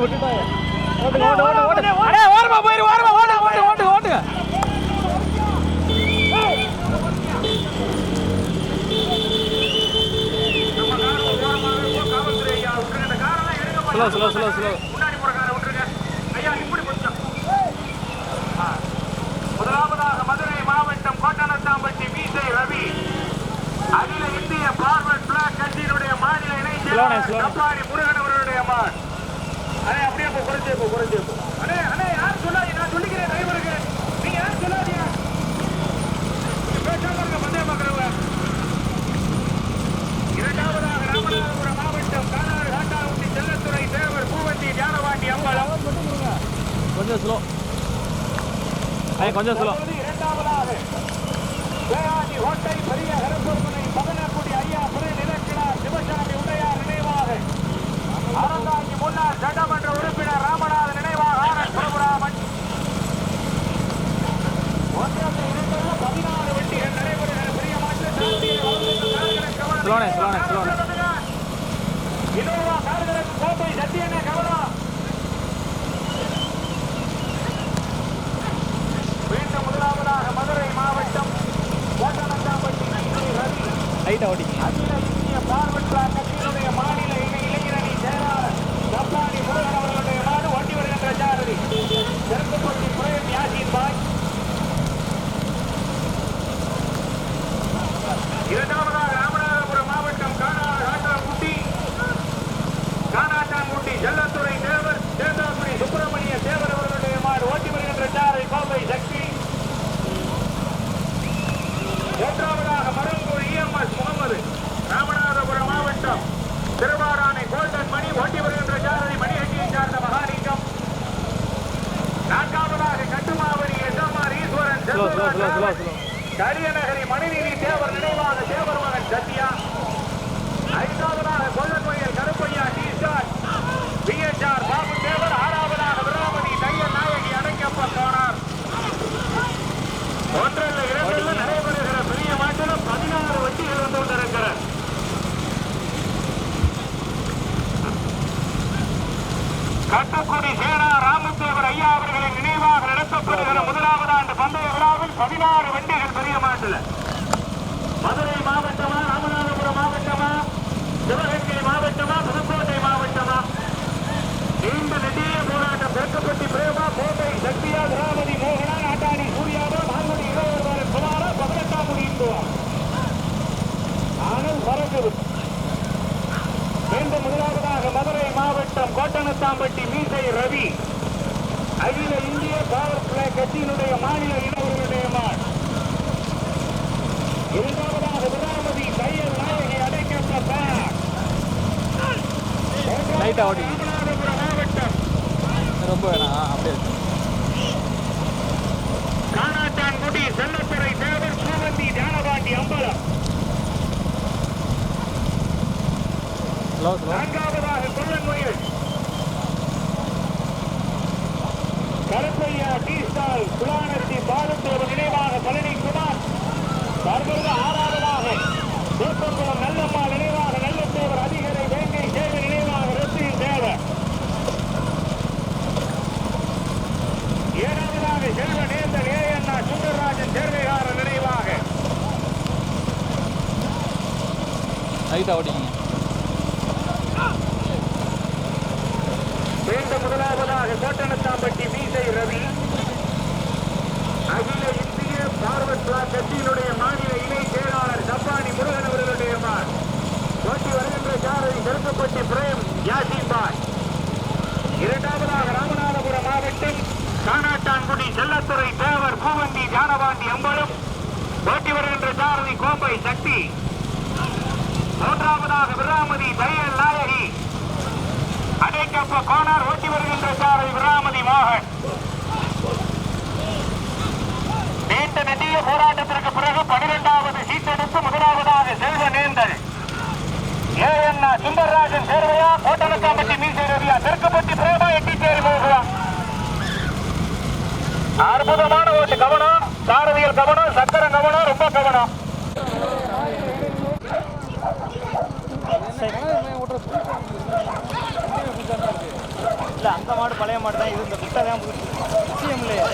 விட்டுட்டாங்க ஓட்டு ஓட்டு ஓட்டு ஓட்டு அடே ஓரமா போயிரு ஓரமா ஓட்டு ஓட்டு ஓட்டு ஓட்டு முதலாவதாக மதுரை மாவட்டம் கோட்டனத்தாம்பட்டி விஜே ரவி அகில இந்திய பார்வர்ட் பிளாக் கட்சியினுடைய மாநில இணை குறைஞ்சே போ குறைஞ்சே அண்ணே அண்ணே யார் சொல்லாதீங்க? நான் சொல்லிக்கிறேன் டிரைவருக்கு நீங்க யார் சொல்லாதீங்க? பேசாம இருக்க பந்தய பாக்குறவங்க இரண்டாவதாக ராமநாதபுரம் மாவட்டம் காலாறு காட்டாவுட்டி செல்லத்துறை தேவர் பூவந்தி தியானவாண்டி அம்பாளம் கொஞ்சம் ஸ்லோ கொஞ்சம் ஸ்லோ கரியநகரி மணிநீதி தேவர் நினைவாக தேவர் மகன் சத்யா. ஐந்தாவதாக கொல்லக்கோயில் கருப்பையா டி பிஎச்ஆர் பாபு தேவர் ஆறாவதாக விராமணி தைய நாயகி அடைக்கப்ப போனார் ஒன்றல்ல இரண்டல்ல நடைபெறுகிற பெரிய மாற்றம் பதினாறு வண்டிகள் வந்து கொண்டிருக்கிற கட்டுக்குடி சேனா ராமதேவர் ஐயா அவர்களின் நினைவாக நடத்தப்படுகிற முதலாவதான் பந்தய விழாவில் பதினாறு வண்டிகள் பெரிய மாட்டில் ஸ்லோ ஸ்லோ நான்காவதாக குள்ளங்குயில் கருப்பையா டி ஸ்டால் வாங்கடா இல்லை அந்த மாடு பழைய மாடு தான். இது இந்த குட்டை தான் சிஎம்லேயே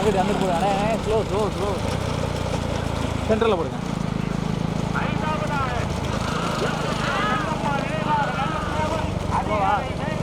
அங்கிட்டு அங்கிட்டு போடுங்க அண்ணே ஸ்லோ ஸ்லோ ஸ்லோ சென்டரில் போடுங்க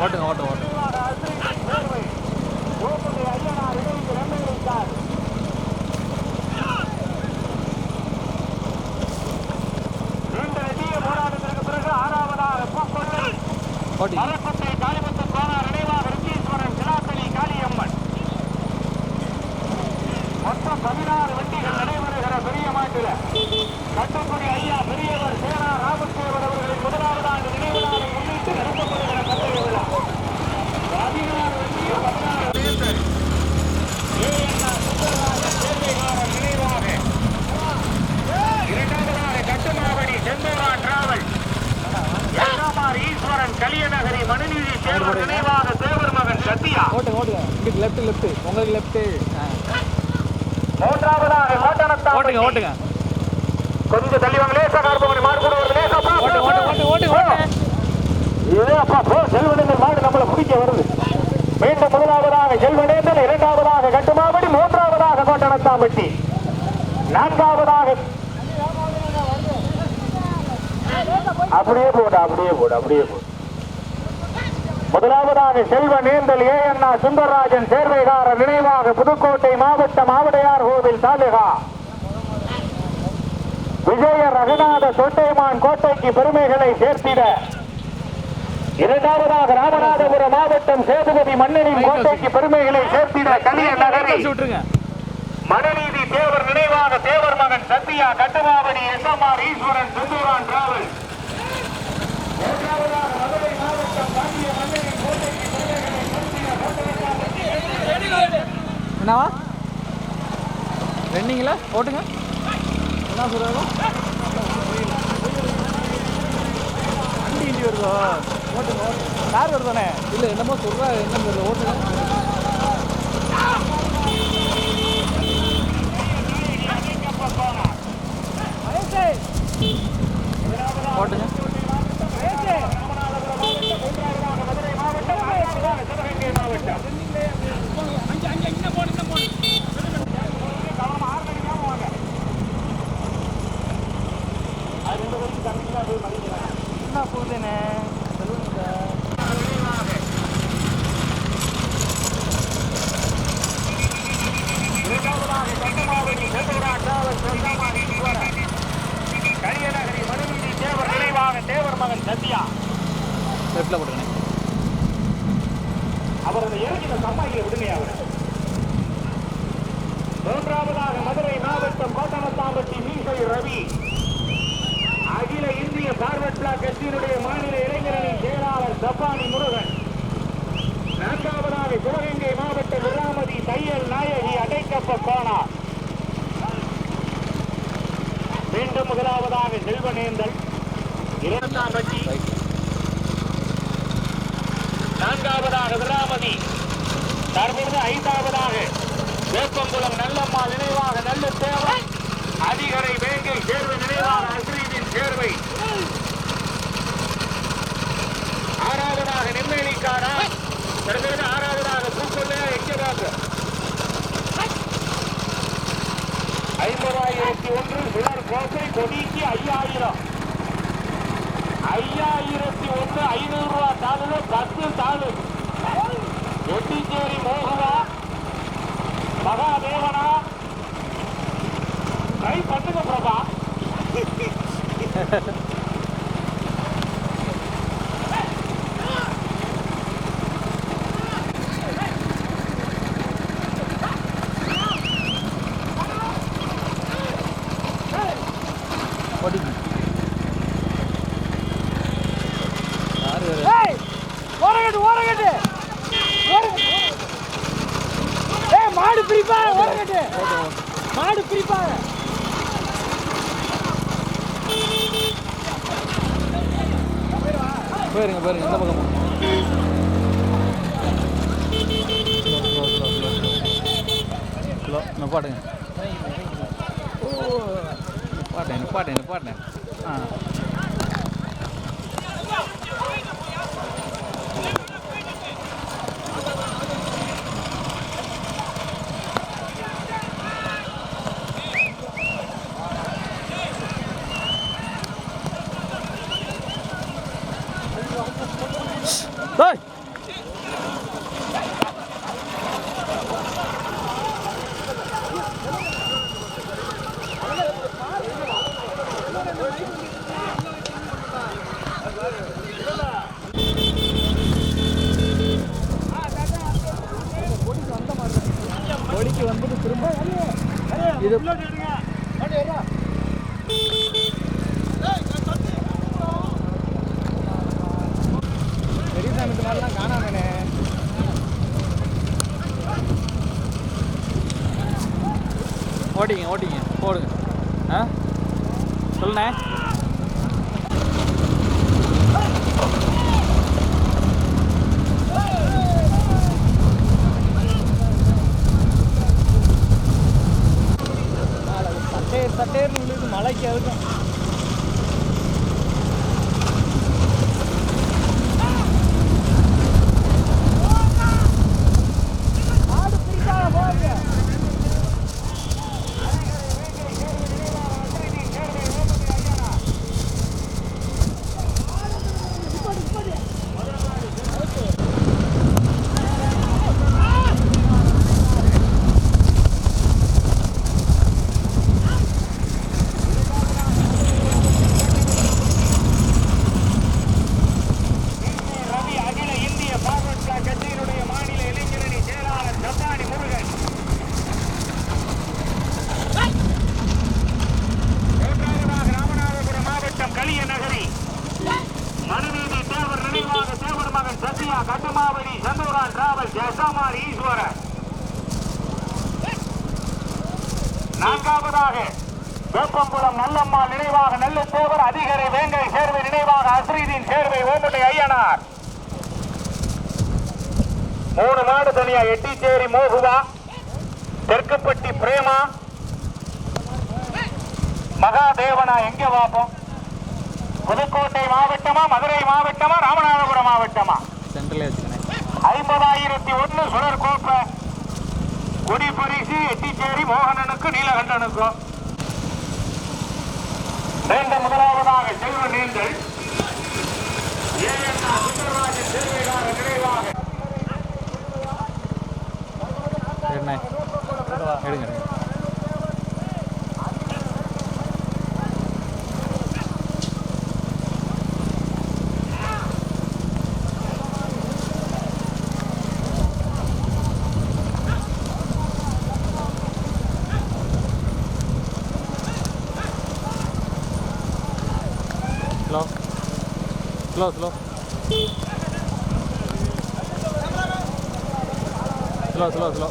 ஓட்டுங்க ஓட்டுங்க ஓட்டுங்க நீண்ட நெடிய போராட்டத்திற்கு பிறகு ஆறாவதாக பூக்கொள்ளை ஓட்டி மரக்குட்டை காளிமுத்து கோனார் நினைவாக ரிஷீஸ்வரன் சிலாத்தளி காளியம்மன் மொத்தம் பதினாறு வண்டிகள் நடைபெறுகிற பெரிய மாட்டில கட்டுக்குடி ஐயா பெரியவர் சேனா ராமத்தேவர் அவர்களின் முதலாவது ஆண்டு நினைவு நாளை முன்னிட்டு நடத்தப்படுகிற பந்தய விழா பதினாறு வண்டிகள் பதினாறு மீட்டர் ஏஎன்ஆர் சுந்தரராஜன் சேர்வைகாரர் நினைவாக இரண்டாவதாக கட்டுமாவடி செந்தூரா டிராவல் எஸ்ஆர்ஆர் ஈஸ்வரன் கலியநகரி மனுநீதி தேவர் நினைவாக தேவர் மகன் சத்யா ஓட்டுங்க ஓட்டுங்க இங்கிட்டு லெஃப்ட் லெஃப்ட் உங்களுக்கு லெஃப்ட்டு மூன்றாவதாக கோட்டனத்தா ஓட்டுங்க. கொஞ்சம் தள்ளி வாங்க லேசா கார்பவனி மாடு கூட வருது லேசா போ, ஓட்டு ஓட்டு. ஓட்டு ஓட்டு ஓட்டு ஏ அப்பா போ செல்வனங்கள் மாடு நம்மளை பிடிக்க வருது. மீண்டும் முதலாவதாக செல்வனேந்தல் இரண்டாவதாக கட்டுமாவடி மூன்றாவதாக கோட்டனத்தாம்பட்டி. நான்காவதாக அப்படியே போடு அப்படியே போடு அப்படியே போடு. முதலாவதாக செல்வ நேந்தல் ஏஎன்ஆ சுந்தரராஜன் சேர்வைகாரர் நினைவாக புதுக்கோட்டை மாவட்டம் ஆவடையார் கோவில் தாலுகா விஜய ரகுநாத சொட்டைமான் கோட்டைக்கு பெருமைகளை சேர்த்திட. இரண்டாவதாக ராமநாதபுரம் மாவட்டம் சேதுபதி மன்னனின் கோட்டைக்கு பெருமைகளை சேர்த்திட கலிய விட்டுருங்க. மனுநீதி தேவர் நினைவாக தேவர் மகன் Sathya Kattumavadi S M R Eswaran Senthooran travel. மூன்றாவதாக மதுரை மாவட்டம் பாண்டிய மன்னரின் கோட்டைக்கு பெருமைகளை சேர்த்திட என்னவா? ரெண்டிங்களா ஓட்டுங்க என்ன சொல்கிறாங்க வண்டி இண்டி வருதோ? ஓட்டுங்க. யார் வருதானே? இல்லை என்னமோ சொல்கிறா என்னன்னு தெரியல ஓட்டுங்க. ஓட்டுங்க. மாவட்டம் ஐந்தாவதாக சிவகங்கை மாவட்டம் கவனமா ஆறு மணிக்காம வாங்க அது ரெண்டு வரைக்கும் கம்மியாக போய் மதிக்கிறாங்க என்ன போகுதுண்ணே சொல்லுங்க இரண்டாவதாக கட்டுமாவடி செந்தூரா டிராவல் செந்தாமான் ஈஸ்வரன் கரியநகரி மனுநீதி தேவர் நினைவாக தேவர் மகன் சத்யா விடுங்க அவர் மூன்றாவதாக மதுரை மாவட்டம் கோட்டமத்தாம்பட்டி மீசை ரவி அகில இந்திய பார்வர்ட் பிளாக் கட்சியினுடைய மாநில இளைஞரணியின் செயலாளர் ஜப்பானி முருகன் நான்காவதாக சிவகங்கை மாவட்ட விராமதி தையல் நாயகி அடைக்கப்ப மீண்டும் முதலாவதாக செல்வனேந்தல் இரண்டாம் பட்டி நான்காவதாக விராமதி. தற்பொழுது ஐந்தாவதாக வேப்பங்குளம் நல்லம்மா நினைவாக நல்ல தேவை அதிகரை வேங்கை சேர்வை நினைவாக அஸ்ரீதின் சேர்வை. ஆறாவதாக நெம்மேலிக்காரா? தற்பொழுது ஆறாவதாக பூக்கொல்லையா எக்கதாக ஐம்பதாயிரத்தி ஒன்று சுழற் கோசை கொடிக்கு ஐயாயிரம். ஐயாயிரத்தி ஒன்று ஐநூறு ரூபா தாளு பத்து தாளு. ஒட்டிச்சேரி மோகனா மகாதேவனா. கை பண்ணுங்க பிரபா. 다른 인사 நான்காவதாக வேப்பங்குளம் நல்லம்மாள் நினைவாக நல்ல தேவர் அதிகரை வேங்கை சேர்வை நினைவாக அஸ்ரீதீன் சேர்வை ஓமுட்டை ஐயனார். மூணு நாடு தனியா எட்டிச்சேரி மோகுவா தெற்குப்பட்டி பிரேமா. மகாதேவனா எங்க பார்ப்போம் புதுக்கோட்டை மாவட்டமா மதுரை மாவட்டமா ராமநாதபுரம் மாவட்டமா? ஐம்பதாயிரத்தி ஒன்னு சுழற் கோப்பை குடி பரிசு எட்டிச்சேரி மோகனனுக்கும் நீலகண்டனுக்கும் மீண்டும் முதலாவதாக செல்வ நீந்தல். என்ன? எடுங்க. Slow slow slow slow slow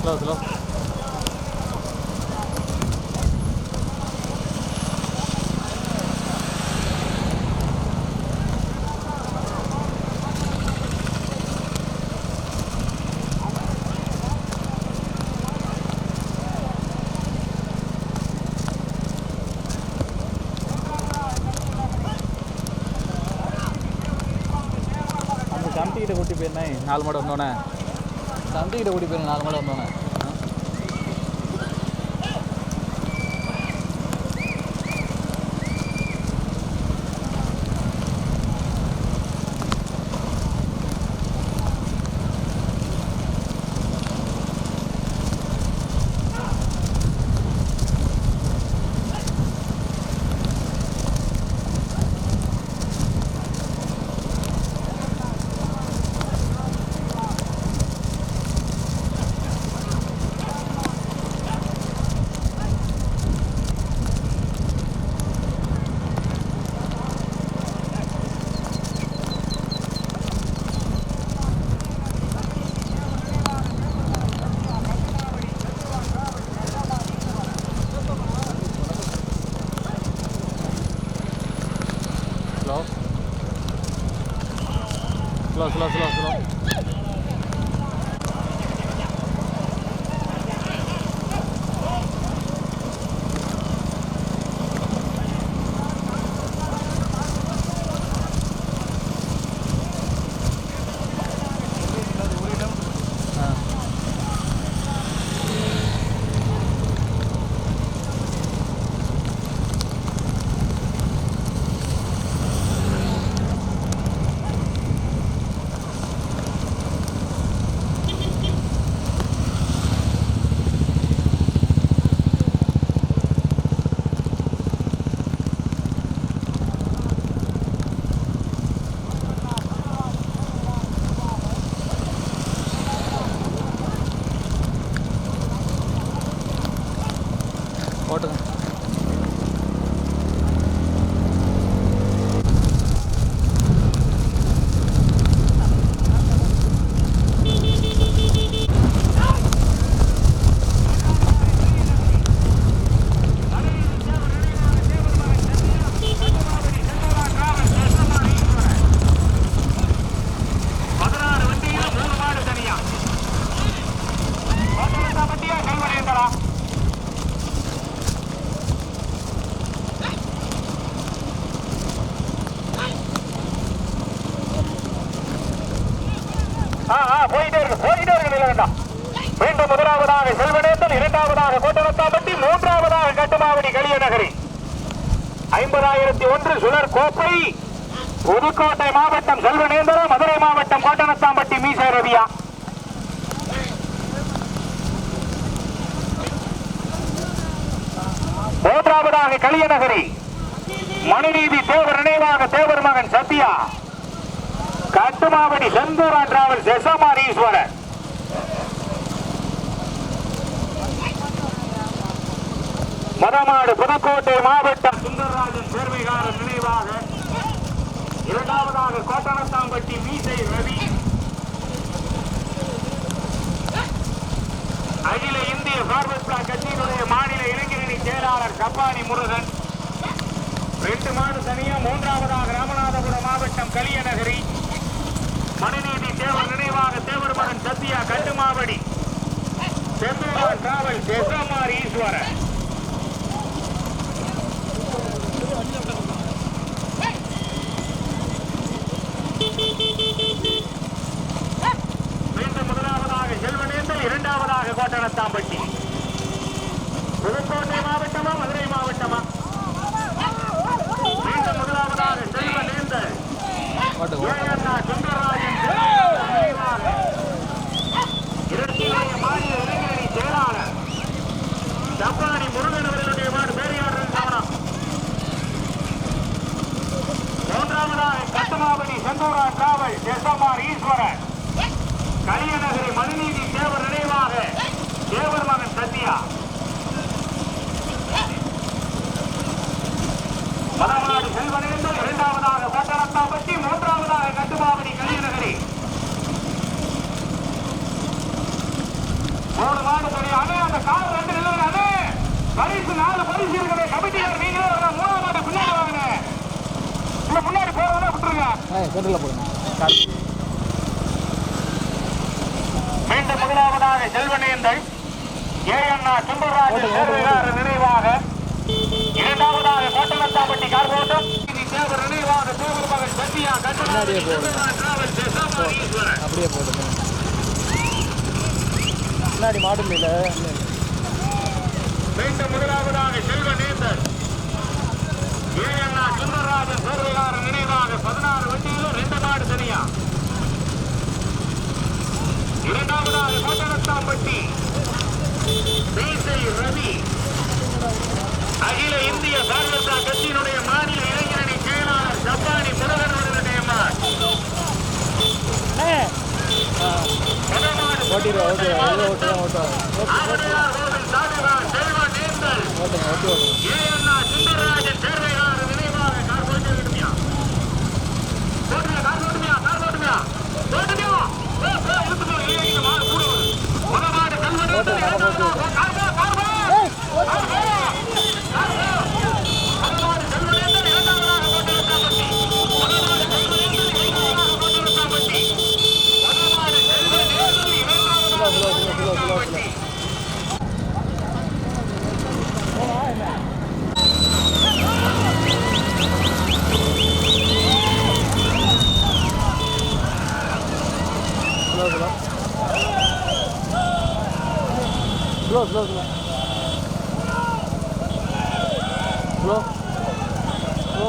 Hello, hello. நாலு மாடு வந்தோடனே. சந்தைக்கிட்ட ஓடி போயிருங்க நாலு மாடு வந்தோடனே slow slow slow slow slow ஓட்டுங்க பதினாறு வண்டியில மூணு மாடு தனியா பதினெட்டா வண்டியா கைவரையந்தரா ஆ ஆ போயிட்டே இருக்கு போயிட்டே இருக்கு நில வேண்டாம் மீண்டும் முதலாவதாக செல்வனேந்தன் இரண்டாவதாக கோட்டனத்தாம்பட்டி மூன்றாவதாக கட்டுமாவடி களியநகரி ஐம்பதாயிரத்தி ஒன்று சுழற் கோப்பை புதுக்கோட்டை மாவட்டம் செல்வனேந்திரம் மதுரை மாவட்டம் கோட்டனத்தாம்பட்டி மீசை ரவியா மூன்றாவதாக களியநகரி மணிநீதி தேவர் நினைவாக தேவர் மகன் சத்யா. கட்டுமாவடி செந்தூரா டிராவல் செசமார் ஈஸ்வரன். மதமாடு புதுக்கோட்டை மாவட்டம் சுந்தரராஜன் சேர்வைகாரன் நினைவாக இரண்டாவதாக கோட்டனத்தாம்பட்டி மீசை ரவி. அகில இந்திய பார்வர்ட் பிளாக் கட்சியினுடைய மாநில இளைஞரணி செயலாளர் கப்பானி முருகன். ரெண்டு மாடு தனியா மூன்றாவதாக ராமநாதபுரம் மாவட்டம் கலியநகரி. மனுநீதி தேவர் நினைவாக தேவர் மகன் சத்யா கட்டுமாவடி. செந்தூரா டிராவல்ஸ் எஸ்எம்ஆர் ஈஸ்வரன் மீண்டும் முதலாவதாக செல்வனேந்தல் இரண்டாவதாக கோட்டனத்தாம்பட்டி புதுக்கோட்டை மாவட்டமா மதுரை மாவட்டமா மீண்டும் முதலாவதாக செல்வனேந்தல் ஓட்டுங்க ஏஎன்ஆ சுந்தரராஜன் நினைவாக இரட்டிய மாநில இளைஞரணி செயலாளர் டப்பாடி முருகன் அவர்களுடைய மாடு பேரியாளர்கள் கவனம் மூன்றாவதாக கட்டுமாவடி செந்தூரா டிராவல் எஸ்எம்ஆர் ஈஸ்வரன் கலியநகரி மனுநீதி தேவர் நினைவாக தேவர் சத்யா மதமாடு செல்வனேந்தல் இரண்டாவதாக கோட்டரத்தாம்பட்டி மூன்றாவதாக கட்டுமாவடி கலியநகரி. மூணு மாடு தனி அண்ணே அந்த கார் ரெண்டு நிலவு அண்ணே. பரிசு நாலு பரிசு இருக்குது. கமிட்டியார் நீங்களே வரலாம். மூணாவது மாடு பின்னாடி வாங்கினே இல்ல முன்னாடி போறதுனா விட்டுருங்க. சென்டரில் போடுங்க. மீண்டும் முதலாவதாக செல்வனேந்தல் ஏஎன்ஆ சுந்தரராஜன் சேர்வையாளர் நினைவாக இரண்டாவதாக கோட்டனத்தாம்பட்டி கார்கோட்டம் தேவர் நினைவாக தேவர் மகன் சத்யா அப்படியே போடுங்க முன்னாடி மாடு இல்லை மீண்டும் முதலாவதாக செல்வ நேசன். ஏஎன்ஆ சுந்தரராஜன் சேர்வையாளர் நினைவாக பதினாறு வண்டியிலும் ரெண்டு மாடு தனியா. இரண்டாவதாக கோட்டரத்தாம்பட்டி தேசை ரவி. அகில இந்திய பாரதா கட்சியினுடைய மாநில இளைஞரணி செயலாளர் ஜப்பானி முருகன் அவர்களுடைய மாடு முதமாடு ஓட்டிடுவோம் 对，打到，打，打。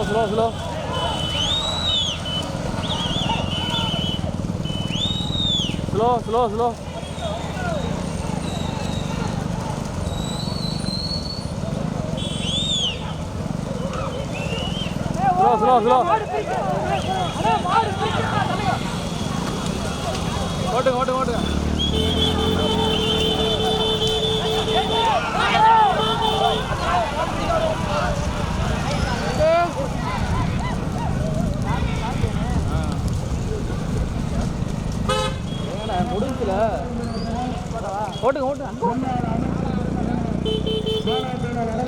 slow slow slow slow slow slow slow slow slow ஓட்டுங்க ஓட்டுங்க ஓட்டுங்க ஓட்டுங்க ஓட்டுங்க அங்கே